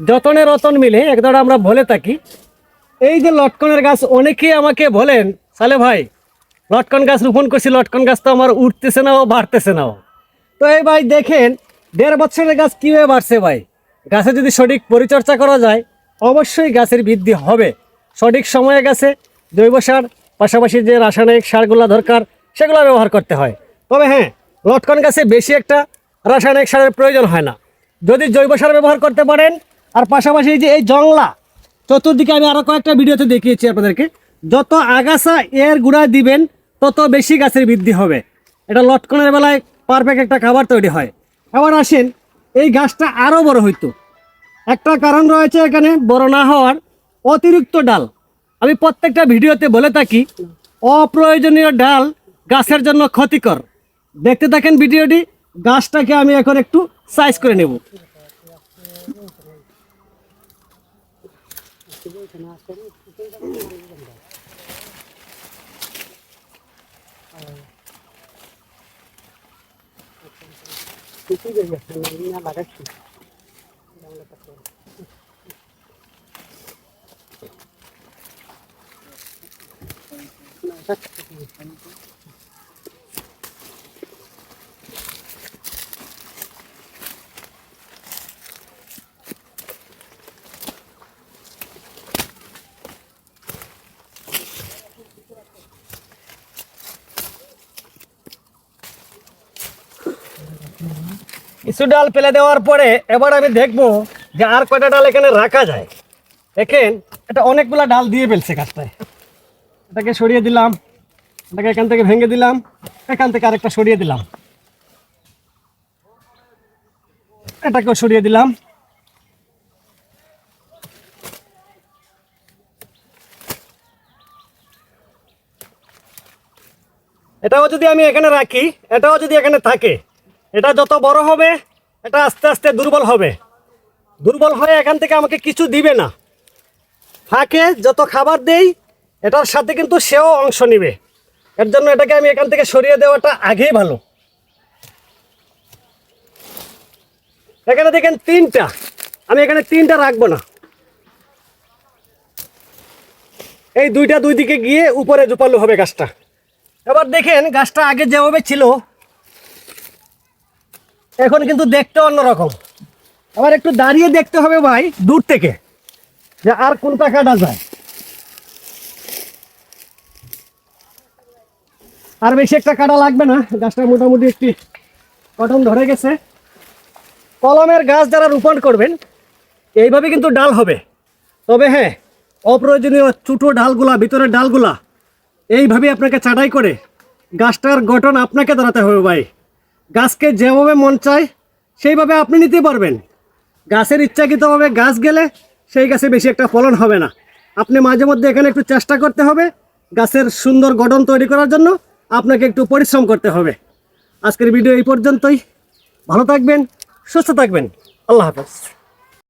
যতনে রতন মিলে একদম আমরা বলে থাকি। এই যে লটকনের গাছ, অনেকেই আমাকে বলেন, সালে ভাই, লটকন গাছ রোপণ করছি, লটকন গাছ তো আমার উঠতেছে না ও বাড়তেছে না তো এই ভাই দেখেন, দেড় বছরের গাছ কীভাবে বাড়ছে ভাই? গাছে যদি সঠিক পরিচর্যা করা যায়, অবশ্যই গাছের বৃদ্ধি হবে। সঠিক সময়ে গাছে জৈব সার, পাশাপাশি যে রাসায়নিক সারগুলো দরকার, সেগুলো ব্যবহার করতে হয়। তবে হ্যাঁ লটকন গাছে বেশি একটা রাসায়নিক সারের প্রয়োজন হয় না। যদি জৈব সার ব্যবহার করতে পারেন আর পাশাপাশি এই যে এই জংলা, চতুর্দিকে আমি আরও কয়েকটা ভিডিওতে দেখিয়েছি আপনাদেরকে। যত আগাছা এর গুঁড়া দিবেন, তত বেশি গাছের বৃদ্ধি হবে। এটা লটকনের বেলায় পারফেক্ট একটা খাবার তৈরি হয়। আবার আসেন, এই গাছটা আরও বড় হইতো। একটা কারণ রয়েছে এখানে, বড় না হওয়ার অতিরিক্ত ডাল। আমি প্রত্যেকটা ভিডিওতে বলে থাকি, অপ্রয়োজনীয় ডাল গাছের জন্য ক্ষতিকর। দেখতে থাকেন ভিডিওটি, গাছটাকে আমি এখন একটু সাইজ করে নেব। Gracias. কিছু ডাল ফেলে দেওয়ার পরে এবার আমি দেখব যে আর কয়টা ডাল এখানে রাখা যায়। দেখেন, এটা অনেকগুলা ডাল দিয়ে ফেলছে গাছটায়। এটাকে সরিয়ে দিলাম, এটাকে এখান থেকে ভেঙে দিলাম, এখান থেকে আরেকটা সরিয়ে দিলাম। এটাকেও সরিয়ে দিলাম। এটাও যদি আমি এখানে রাখি, এটাও যদি এখানে থাকে এটা যত বড় হবে, এটা আস্তে আস্তে দুর্বল হবে। দুর্বল হয়ে এখান থেকে আমাকে কিছু দিবে না। ফাঁকে যত খাবার দেই, এটার সাথে কিন্তু সেও অংশ নিবে। এর জন্য এটাকে আমি এখান থেকে সরিয়ে দেওয়াটা আগেই ভালো। এখানে দেখেন তিনটা। আমি এখানে তিনটা রাখব না। এই দুইটা দুই দিকে গিয়ে উপরে জোপালো হবে গাছটা। এবার দেখেন গাছটা আগে যেভাবে ছিল এখন কিন্তু দেখতে অন্যরকম। আবার একটু দাঁড়িয়ে দেখতে হবে ভাই, দূর থেকে, যে আর কোনটা কাটা যায়। আর বেশি একটা কাটা লাগবে না, গাছটা মোটামুটি একটি কটন ধরে গেছে। কলমের গাছ যারা রোপণ করবেন, এইভাবে কিন্তু ডাল হবে। তবে হ্যাঁ অপ্রয়োজনীয় ছোটো ডালগুলা, ভিতরের ডালগুলা, এইভাবে আপনাকে ছাঁটাই করে গাছটার গঠন আপনাকে দাঁড়াতে হবে ভাই। গাছকে যেভাবে মন চায়, সেইভাবে আপনি নিতে পারবেন। গাছের ইচ্ছাকৃতভাবে গাছ গেলে সেই গাছে বেশি একটা ফলন হবে না। আপনি মাঝে মধ্যে এখানে একটু চেষ্টা করতে হবে গাছের সুন্দর গঠন তৈরি করার জন্য। আপনাকে একটু পরিশ্রম করতে হবে। আজকের ভিডিও এই পর্যন্তই। ভালো থাকবেন, সুস্থ থাকবেন। আল্লাহ হাফেজ।